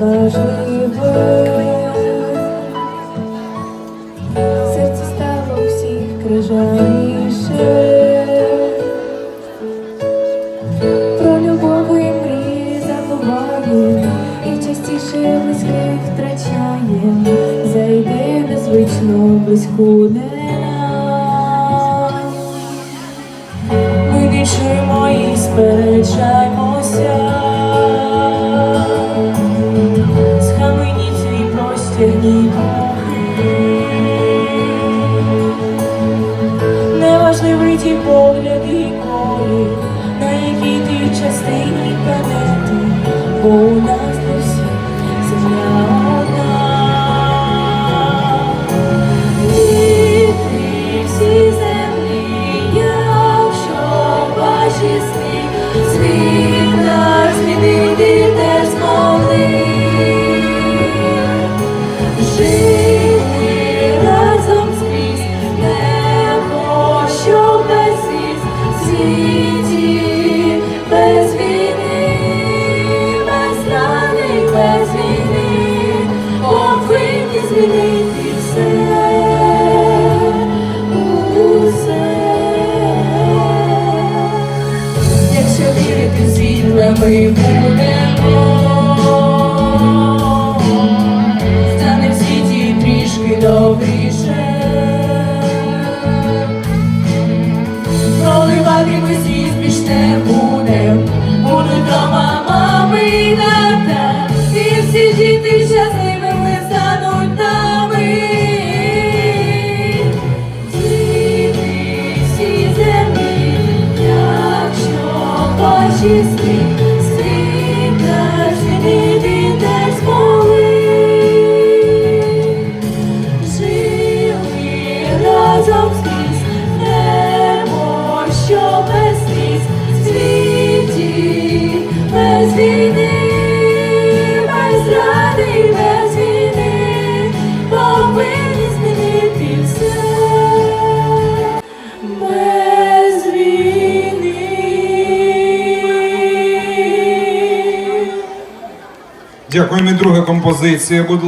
Важливе серце стало всіх крижами. найрідніших близьких втрачаєм, зайди незвично близьку дина. Ми більшуємо і сперечаємося, схаменіть і простір трохи. Неважливий ті погляди і колі, на якій ти частині. зраних без якщо вірити світлами. Jesus, Jesus. Дякуємо. І друга композиція. Будь